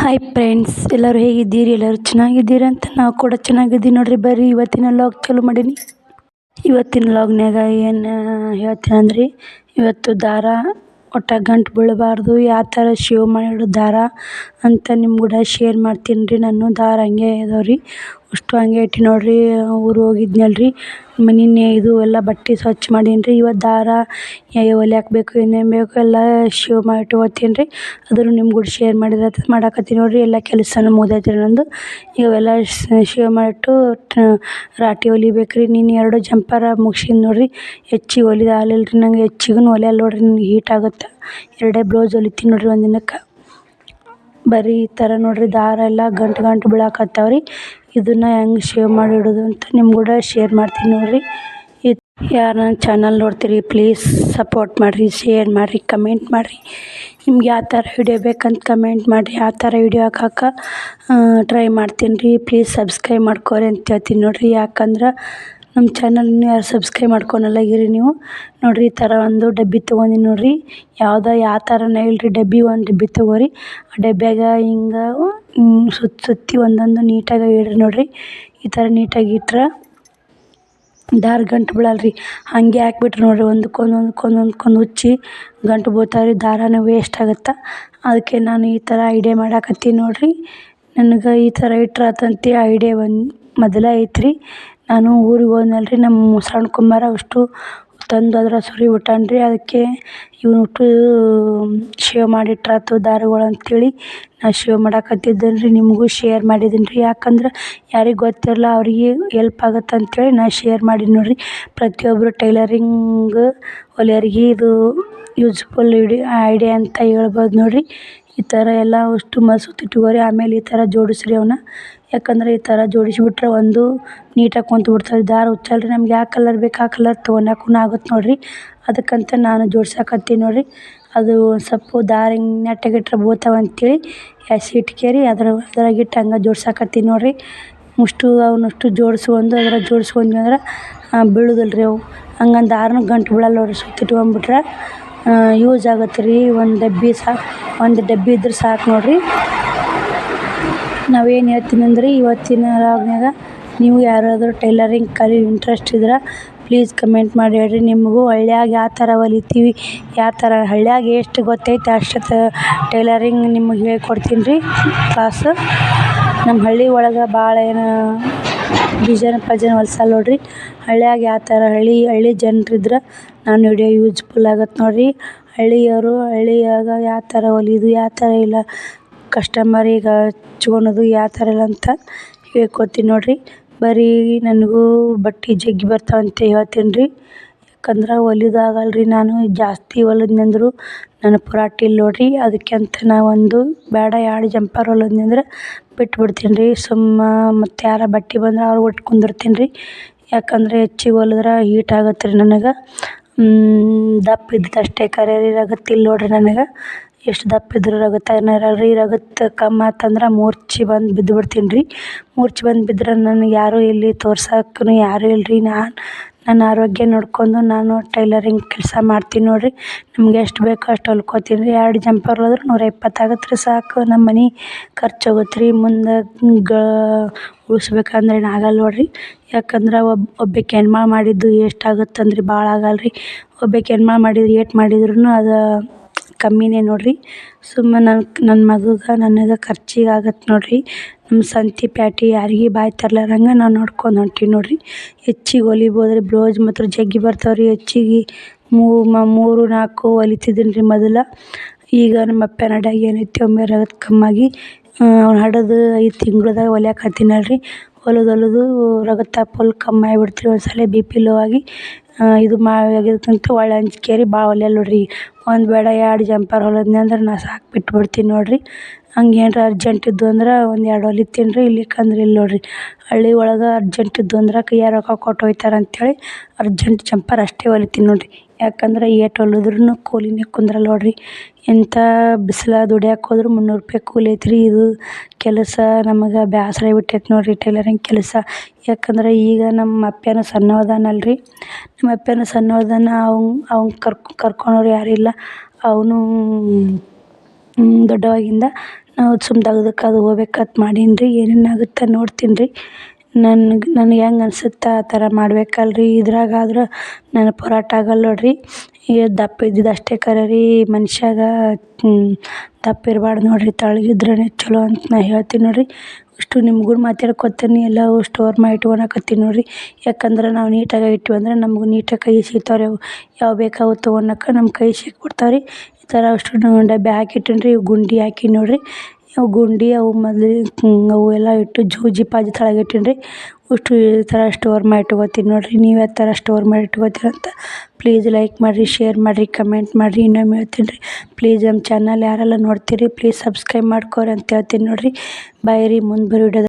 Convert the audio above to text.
Hi friends ಎಲ್ಲರೂ ಹೇಗಿದ್ದೀರಿ? ಎಲ್ಲರೂ ಚೆನ್ನಾಗಿದ್ದೀರಿ ಅಂತ ನಾವು ಕೂಡ ಚೆನ್ನಾಗಿದ್ದೀವಿ ನೋಡ್ರಿ. ಬರ್ರಿ, ಇವತ್ತಿನ ಲಾಗ್ ಚಾಲು ಮಾಡೀನಿ. ಇವತ್ತಿನ ಲಾಗ್ನಾಗ ಏನು ಹೇಳ್ತೀನಿ ಅಂದ್ರಿ, ಇವತ್ತು ದಾರ, ಒಟ್ಟು ಗಂಟು ಬೀಳಬಾರ್ದು. ಯಾವ ಥರ ಶೇವ್ ಮಾಡಿಡೋ ದಾರ ಅಂತ ನಿಮ್ಮ ಕೂಡ ಶೇರ್ ಮಾಡ್ತೀನಿ ರೀ. ನಾನು ದಾರ ಹಂಗೆ ಇದಾವೆ ಅಷ್ಟು ಹಂಗೆ ಇಟ್ಟು ನೋಡ್ರಿ ಊರಿಗೆ ಹೋಗಿದ್ನಲ್ರಿ. ನಿನ್ನೆ ಇದು ಎಲ್ಲ ಬಟ್ಟೆ ಸ್ವಚ್ಛ ಮಾಡೀನಿ ರೀ ಇವತ್ತು ದಾರ ಹೊಲ್ಯಾಕ ಬೇಕು ಏನೇನು ಬೇಕು ಎಲ್ಲ ಶೇವ್ ಮಾಡಿ ಇಟ್ಕೊತೀನಿ ರೀ. ಅದನ್ನು ನಿಮ್ಮ ಕೂಡ ಶೇರ್ ಮಾಡಿದ್ರೆ ಮಾಡಕತ್ತೀನಿ ನೋಡಿರಿ. ಎಲ್ಲ ಕೆಲಸನೂ ಮುಗ್ದೈತೆ ರೀ ನಂದು. ಇವೆಲ್ಲ ಶೇವ್ ಮಾಡಿಟ್ಟು ರಾಟಿ ಹೊಲಿಬೇಕು ರೀ ನಿನ್ನೆ ಎರಡು ಜಂಪರ ಮುಗ್ಸೀನಿ ನೋಡ್ರಿ. ಹೆಚ್ಚಿಗೆ ಹೊಲಿದು ಆಗ್ಲಿಲ್ಲ ರೀ ನಂಗೆ. ಹೆಚ್ಚಿಗೂ ಹೊಲಿಯಲ್ಲ ನೋಡ್ರಿ, ನಂಗೆ ಹೀಟ್ ಆಗುತ್ತೆ. ಎರಡೇ ಬ್ಲೌಸ್ ಹೊಲಿತೀನಿ ನೋಡ್ರಿ ಒಂದು ದಿನಕ್ಕೆ ಬರೀ ಈ ಥರ ನೋಡ್ರಿ, ದಾರ ಎಲ್ಲ ಗಂಟು ಗಂಟು ಬೀಳಾಕತ್ತಾವೆ ರೀ ಇದನ್ನು ಹೆಂಗೆ ಶೇವ್ ಮಾಡಿ ಇಡೋದು ಅಂತ ನಿಮ್ಮ ಕೂಡ ಶೇರ್ ಮಾಡ್ತೀನಿ ನೋಡ್ರಿ. ಯಾರು ನನ್ನ ಚಾನಲ್ ನೋಡ್ತೀರಿ ಪ್ಲೀಸ್ ಸಪೋರ್ಟ್ ಮಾಡಿರಿ ಶೇರ್ ಮಾಡಿರಿ ಕಮೆಂಟ್ ಮಾಡಿರಿ. ನಿಮ್ಗೆ ಯಾವ ಥರ ವಿಡಿಯೋ ಬೇಕಂತ ಕಮೆಂಟ್ ಮಾಡಿರಿ ಯಾವ ಥರ ವಿಡಿಯೋ ಹಾಕಕ್ಕೆ ಟ್ರೈ ಮಾಡ್ತೀನಿ ರೀ. ಪ್ಲೀಸ್ ಸಬ್ಸ್ಕ್ರೈಬ್ ಮಾಡ್ಕೋರಿ ಅಂತ ಹೇಳ್ತೀನಿ ನೋಡಿರಿ. ಯಾಕಂದ್ರೆ ನಮ್ಮ ಚಾನಲ್ ಯಾರು ಸಬ್ಸ್ಕ್ರೈಬ್ ಮಾಡ್ಕೊಳಲ್ಲಾಗಿರಿ ನೀವು. ನೋಡಿರಿ, ಈ ಥರ ಒಂದು ಡಬ್ಬಿ ತೊಗೊಂಡಿನಿ ನೋಡಿರಿ. ಯಾವುದೋ ಯಾವ ಥರನೇ ಇಲ್ರಿ, ಡಬ್ಬಿ ಒಂದು ಡಬ್ಬಿ ತೊಗೋರಿ. ಆ ಡಬ್ಬಿಯಾಗ ಹಿಂಗೆ ಸುತ್ತಿ ಸುತ್ತಿ ಒಂದೊಂದು ನೀಟಾಗಿ ಇಡ್ರಿ ನೋಡಿರಿ. ಈ ಥರ ನೀಟಾಗಿ ಇಟ್ರೆ ದಾರ ಗಂಟು ಬೀಳಲ್ರಿ ಹಾಗೆ ಹಾಕ್ಬಿಟ್ರಿ ನೋಡಿರಿ ಒಂದಕ್ಕೊಂದು ಒಂದಕ್ಕೊಂದು ಒಂದಕ್ಕೊಂದು ಹುಚ್ಚಿ ಗಂಟು ಬೋತಾವ್ರಿ ದಾರನೂ ವೇಸ್ಟ್ ಆಗುತ್ತೆ. ಅದಕ್ಕೆ ನಾನು ಈ ಥರ ಐಡಿಯಾ ಮಾಡಾಕತ್ತೀನಿ ನೋಡಿರಿ. ನನಗೆ ಈ ಥರ ಇಟ್ರ ಆತಂತ ಐಡಿಯಾ ಬಂದು, ಮೊದಲೇ ಐತ್ರಿ. ನಾನು ಊರಿಗೆ ಹೋದ್ನಲ್ಲ ರೀ ನಮ್ಮ ಸಣ್ಣ ಕುಮಾರ ಅಷ್ಟು ತಂದು ಅದ್ರ ಸುರಿ ಬಿಟ್ಟಾನ ರೀ ಅದಕ್ಕೆ ಇವ್ನು ಹುಟ್ಟು ಶೇವ್ ಮಾಡಿಟ್ರಾತು ದಾರಗಳು ಅಂತೇಳಿ ನಾ ಶೇವ್ ಮಾಡಾಕತ್ತಿದ್ದೇನೆ ರೀ ನಿಮಗೂ ಶೇರ್ ಮಾಡಿದ್ದೀನಿ ರೀ ಯಾಕಂದ್ರೆ ಯಾರಿಗೆ ಗೊತ್ತಿರಲ್ಲ, ಅವರಿಗೆ ಎಲ್ಪ್ ಆಗತ್ತೆ ಅಂತೇಳಿ ನಾ ಶೇರ್ ಮಾಡೀನಿ ನೋಡಿರಿ. ಪ್ರತಿಯೊಬ್ಬರು ಟೈಲರಿಂಗ್ ಹೊಲಿಯೋರಿಗೆ ಇದು ಯೂಸ್ಫುಲ್ ಇಡಿ ಐಡಿಯಾ ಅಂತ ಹೇಳ್ಬೋದು ನೋಡಿರಿ. ಈ ಥರ ಎಲ್ಲ ಅಷ್ಟು ಮಸೂತಿ ಇಟ್ಕೋರಿ ಆಮೇಲೆ ಈ ಥರ ಜೋಡಿಸ್ರಿ ಅವನ್ನ ಯಾಕಂದ್ರೆ ಈ ಥರ ಜೋಡಿಸ್ಬಿಟ್ರೆ ಒಂದು ನೀಟಾಗಿ ಕುಂತು ಬಿಡ್ತವೆ ದಾರ ಉಚ್ಚಲ್ರಿ ನಮ್ಗೆ ಯಾವ ಕಲರ್ ಬೇಕು ಆ ಕಲರ್ ತೊಗೊಳಕ್ಕೂ ಆಗುತ್ತೆ ನೋಡಿರಿ. ಅದಕ್ಕಂತ ನಾನು ಜೋಡ್ಸಕತ್ತೀನಿ ನೋಡಿರಿ. ಅದು ಸ್ವಲ್ಪ ದಾರ ಹಿಂಗೆ ನೆಟ್ಟಗೆ ಬೀಳ್ತಾವೆ ಅಂತೇಳಿ ಹಸಿ ಇಟ್ಕೇರಿ, ಅದ್ರ ಅದ್ರಾಗ ಇಟ್ಟು ಹಂಗೆ ಜೋಡ್ಸಾಕತ್ತೀನಿ ನೋಡಿರಿ. ಅಷ್ಟು ಅವನ್ನಷ್ಟು ಜೋಡಿಸ್ಕೊಂಡು, ಅದ್ರಾಗ ಜೋಡಿಸ್ಕೊಂಡ್ವಿ ಅಂದ್ರೆ ಬೀಳೋದಿಲ್ಲ ರೀ ಅವು. ಹಂಗಂದು ದಾರನೂ ಗಂಟು ಬೀಳಲ್ಲ ನೋಡಿರಿ ಸುತ್ತಿ ಇಟ್ಕೊಂಡ್ಬಿಟ್ರೆ. ಯೂಸ್ ಆಗತ್ತೆ ರೀ. ಒಂದು ಡಬ್ಬಿ ಸಾಕು ಒಂದು ಡಬ್ಬಿ ಇದ್ರೆ ಸಾಕು ನೋಡಿರಿ. ನಾವೇನು ಹೇಳ್ತೀನಿ ಅಂದ್ರೆ ಇವತ್ತಿನ ರಾಗ್ನಾಗ ನೀವು ಯಾರಾದರೂ ಟೈಲರಿಂಗ್ ಕಲಿ ಇಂಟ್ರೆಸ್ಟ್ ಇದ್ರೆ ಪ್ಲೀಸ್ ಕಮೆಂಟ್ ಮಾಡಿ ಹೇಳ್ರಿ. ನಿಮಗೂ ಹಳ್ಳಿಯಾಗ ಯಾವ ಥರ ಹೊಲಿತೀವಿ, ಯಾವ ಥರ ಹಳ್ಳಿಯಾಗ ಎಷ್ಟು ಗೊತ್ತೈತೆ ಅಷ್ಟು ಟೈಲರಿಂಗ್ ನಿಮಗೆ ಹೇಳ್ಕೊಡ್ತೀನಿ ರೀ ಕ್ಲಾಸ್ ನಮ್ಮ ಹಳ್ಳಿ ಒಳಗೆ ಭಾಳ ಏನು ಡಿಸೈನ್ ಪಜನ ಹೊಲ್ಸಲ್ಲ ನೋಡಿರಿ. ಹಳ್ಳಿಯಾಗ ಯಾವ ಥರ ಹಳ್ಳಿ ಹಳ್ಳಿ ಜನರಿದ್ರೆ ನಾನು ವಿಡಿಯೋ ಯೂಸ್ಫುಲ್ ಆಗತ್ತೆ ನೋಡಿರಿ. ಹಳ್ಳಿಯವರು, ಹಳ್ಳಿಯಾಗ ಯಾವ ಥರ ಹೊಲಿಯೋದು, ಯಾವ ಥರ ಇಲ್ಲ ಕಸ್ಟಮರಿಗೆ ಹಚ್ಕೊಳೋದು ಯಾವ ಥರ ಇಲ್ಲ ಅಂತ ಹೇಳ್ಕೊತೀನಿ ನೋಡಿರಿ. ಬರೀ ನನಗೂ ಬಟ್ಟೆ ಜಗ್ಗಿ ಬರ್ತಾವೆ ಅಂತ ಹೇಳ್ತೀನಿ ರೀ ಯಾಕಂದ್ರೆ ಹೊಲಿಯೋದು ಆಗಲ್ಲ ರೀ ನಾನು, ಜಾಸ್ತಿ ಹೊಲಿದ್ನಿ ನನ್ನ ಪುರಾಟ ಇಲ್ಲ ನೋಡಿರಿ. ಅದಕ್ಕೆ ನಾ ಒಂದು ಬೇಡ, ಎರಡು ಜಂಪರ್ ಹೊಲಿದ್ನಂದ್ರೆ ಬಿಟ್ಬಿಡ್ತೀನಿ ರೀ ಸುಮ್ಮ ಮತ್ತು ಯಾರ ಬಟ್ಟೆ ಬಂದ್ರೆ ಅವ್ರು ಒಟ್ಟು ಕುಂದಿರ್ತೀನಿ ರೀ ಯಾಕಂದರೆ ಹೆಚ್ಚಿಗೆ ಹೊಲಿದ್ರೆ ಹೀಟ್ ಆಗತ್ತೆ ರೀ ನನಗೆ. ದಪ್ಪ ಇದ್ದದ್ದು ಅಷ್ಟೇ. ಖರೆ ರೀ ರಗತ್ತು ನೋಡಿರಿ ನನಗೆ. ಎಷ್ಟು ದಪ್ಪ ಇದ್ದರೂ ರಗತ್ತು ಏನಾರೂ ರಗತ್ತು ಕಮ್ಮಿ ಆತಂದ್ರೆ ಮೂರ್ಛೆ ಬಂದು ಬಿದ್ದು ಬಿಡ್ತೀನಿ ರೀ. ಮೂರ್ಛೆ ಬಂದು ಬಿದ್ರೆ ನನಗೆ ಯಾರೂ ಇಲ್ಲಿ ತೋರ್ಸಕ್ಕೂ ಯಾರೂ ಇಲ್ಲ ರೀ ನಾನು ನನ್ನ ಆರೋಗ್ಯ ನೋಡ್ಕೊಂಡು ನಾನು ಟೈಲರಿಂಗ್ ಕೆಲಸ ಮಾಡ್ತೀನಿ ನೋಡಿರಿ. ನಮ್ಗೆ ಎಷ್ಟು ಬೇಕೋ ಅಷ್ಟು ಹೊಲ್ಕೊತೀನಿ ರೀ. ಎರಡು ಜಂಪರ್ ಹೊಲಿದ್ರೆ ನೂರ ಇಪ್ಪತ್ತು ಆಗತ್ತೆ ರೀ. ಸಾಕು ನಮ್ಮ ಮನೆ ಖರ್ಚು ಹೋಗುತ್ತೆ ರೀ. ಮುಂದೆ ಗ ಉಳಿಸ್ಬೇಕಂದ್ರೆ ಏನು ಆಗಲ್ಲ ನೋಡಿರಿ. ಯಾಕಂದ್ರೆ ಒಬ್ಬ ಒಬ್ಬಾಕಿ ಹೆಣ್ಮಗಳು ಮಾಡಿದ್ದು ಎಷ್ಟು ಆಗುತ್ತೆ ಅಂದ್ರೆ ಭಾಳ ಆಗಲ್ಲ ರೀ. ಒಬ್ಬಾಕೆ ಹೆಣ್ಮಗ್ಳು ಮಾಡಿದ್ರೆ ಏಟು ಮಾಡಿದ್ರೂ ಅದು ಕಮ್ಮಿನೇ ನೋಡಿರಿ. ಸುಮ್ಮನೆ ನನ್ನ ನನ್ನ ಮಗಗೆ ನನಗೆ ಖರ್ಚಿಗೆ ಆಗತ್ತೆ ನೋಡಿರಿ. ನಮ್ಮ ಸಂತೆ ಪ್ಯಾಟಿ ಯಾರಿಗೆ ಬಾಯಿ ತರ್ಲಾರಂಗೆ ನಾನು ನೋಡ್ಕೊಂಡು ಹೊಂಟೀನಿ ನೋಡಿರಿ. ಹೆಚ್ಚಿಗೆ ಹೊಲಿಬೋದು ರೀ ಬ್ಲೌಸ್ ಮಾತ್ರ ಜಗ್ಗಿ ಬರ್ತಾವೆ ರೀ ಹೆಚ್ಚಿಗೆ ಮೂರು, ನಾಲ್ಕು ಹೊಲಿತಿದ್ದೀನಿ ರೀ ಮೊದಲು. ಈಗ ನಮ್ಮ ಅಪ್ಪನ ಹಡ್ಯಾಗ ಏನೈತಿ, ಒಮ್ಮೆ ರಗತ್ತು ಕಮ್ಮಾಗಿ ಅವ್ನು ಹಡದು ಐದು ತಿಂಗ್ಳದಾಗ ಹೊಲಿಯಾಕತ್ತೀನಲ್ಲ ರೀ ಹೊಲಿದು ಹೊಲಿದು ರಗತ್ತ ಫುಲ್ ಕಮ್ಮಿ ಆಗ್ಬಿಡ್ತು ರೀ ಒಂದು ಸಲ ಬಿ ಪಿ ಲೋ ಆಗಿ ಇದು ಮಾ ಒಳ್ಳೆ ಅಂಜಿಕೆ ರೀ. ಭಾಳ ಹೊಲಿಯಲ್ಲ ನೋಡಿರಿ. ಒಂದು ಬೇಡ ಎರಡು ಜಂಪರ್ ಹೊಲಿದ್ನಿ ಅಂದ್ರೆ ನಾ ಸಾಕು ಬಿಟ್ಬಿಡ್ತೀನಿ ನೋಡಿರಿ. ಹಂಗೆ ಏನರ ಅರ್ಜೆಂಟ್ ಇದ್ದು ಅಂದ್ರೆ ಒಂದು ಎರಡು ಹೊಲಿತೀನಿ ರೀ ಇಲ್ಲಿಕಂದ್ರೆ ಇಲ್ಲ ನೋಡಿರಿ. ಹಳ್ಳಿ ಒಳಗೆ ಅರ್ಜೆಂಟ್ ಇದ್ದು ಅಂದ್ರೆ ಕೈಯಾಗ ರೊಕ್ಕ ಕೊಟ್ಟು ಒಯ್ತಾರೆ ಅಂಥೇಳಿ ಅರ್ಜೆಂಟ್ ಜಂಪರ್ ಅಷ್ಟೇ ಹೊಲಿತೀನಿ ನೋಡಿರಿ. ಯಾಕಂದ್ರೆ ಏಟ್ ಒಲಿದ್ರೂ ಕೂಲಿನೇ ಕುಂದ್ರಲ್ಲ ನೋಡಿರಿ. ಎಂಥ ಬಿಸ್ಲಾಗ ದುಡಿಯಕ್ಕೆ ಹೋದ್ರೂ ಮುನ್ನೂರು ರೂಪಾಯಿ ಕೂಲಿ ಐತ್ರಿ. ಇದು ಕೆಲಸ ನಮಗೆ ಬೇಸ್ರ ಆಗ್ಬಿಟ್ಟೈತೆ ನೋಡಿರಿ ಟೈಲರಿಂಗ್ ಕೆಲಸ. ಯಾಕಂದ್ರೆ ಈಗ ನಮ್ಮ ಅಪ್ಪನೂ ಸಣ್ಣವ ಅದಾನಲ್ಲ ರೀ ನಮ್ಮ ಅಪ್ಪನೂ ಸಣ್ಣವ ಅದಾನ ಅವ್ನ ಕರ್ಕೊ, ಕರ್ಕೊಳೋರು ಯಾರೂ ಇಲ್ಲ ಅವನು ದೊಡ್ಡವಾಗಿಂದ ನಾವು ಸುಮ್ ದಗ್ದಕ್ಕೆ ಅದು ಹೋಗ್ಬೇಕಂತ ಮಾಡೀನಿ ರೀ ಏನೇನು ಆಗುತ್ತೆ ನೋಡ್ತೀನಿ ರೀ ನನ್ಗೆ, ನನಗೆ ಹೆಂಗೆ ಅನ್ಸುತ್ತೆ ಆ ಥರ ಮಾಡ್ಬೇಕಲ್ರಿ. ಇದ್ರಾಗ ಆದ್ರೆ ನನಗೆ ಪೋರಾಟ ಆಗಲ್ಲ ನೋಡಿರಿ. ಈಗ ದಪ್ಪ ಇದ್ದಿದ್ದು ಅಷ್ಟೇ ಖರೆ ರೀ ಮನುಷ್ಯಾಗ ದಪ್ಪ ಇರ್ಬಾರ್ದು ನೋಡಿರಿ. ಚಲೋ ಅಂತ ನಾ ಹೇಳ್ತೀನಿ ನೋಡಿರಿ. ಅಷ್ಟು ನಿಮ್ಗೂ ಮಾತಾಡ್ಕೊತೀನಿ ಎಲ್ಲವೂ ಸ್ಟೋರ್ ಮಾಡಿ ಇಟ್ಕೊಳಕತ್ತೀನಿ ನೋಡಿರಿ. ಯಾಕಂದ್ರೆ ನಾವು ನೀಟಾಗಿ ಇಟ್ವಿ ಅಂದ್ರೆ ನಮ್ಗೆ ನೀಟಾಗಿ ಕೈ ಸಿಗ್ತಾವೆ ರೀ ಅವು ಯಾವ ಬೇಕು ಅವು ತೊಗೊಳಕ ನಮ್ಮ ಕೈ ಸಿಕ್ಬಿಡ್ತಾವೆ ರೀ ಈ ಥರ ಅಷ್ಟು ಡಬ್ಯಾಗ ಹಾಕಿ ಇಟ್ಟೀನಿ ರೀ ಗುಂಡಿ ಹಾಕಿ ನೋಡಿರಿ. ಗುಂಡಿ, ಅವು ಮೊದ್ಲು ಅವು ಎಲ್ಲ ಇಟ್ಟು ಜೂಜಿ ಪಾಜಿ ತಳಗೆ ಇಟ್ಟೀನಿ ರೀ ಅಷ್ಟು ಈ ಥರ ಸ್ಟೋರ್ ಮಾಡಿ ಇಟ್ಕೊತೀನಿ ನೋಡಿರಿ. ನೀವು ಯಾವ ಥರ ಸ್ಟೋರ್ ಮಾಡಿ ಇಟ್ಕೊತೀರ ಅಂತ ಪ್ಲೀಸ್ ಲೈಕ್ ಮಾಡಿರಿ ಶೇರ್ ಮಾಡಿರಿ ಕಮೆಂಟ್ ಮಾಡಿರಿ, ಇನ್ನೊಮ್ಮೆ ಹೇಳ್ತೀನಿ ರೀ ಪ್ಲೀಸ್ ನಮ್ಮ ಚಾನಲ್ ಯಾರೆಲ್ಲ ನೋಡ್ತೀರಿ ಪ್ಲೀಸ್ ಸಬ್ಸ್ಕ್ರೈಬ್ ಮಾಡ್ಕೋರಿ ಅಂತ ಹೇಳ್ತೀನಿ ನೋಡಿರಿ. ಬಾಯ್ ರೀ ಮುಂದೆ ಬರೋ ವಿಡಿಯೋದಾಗ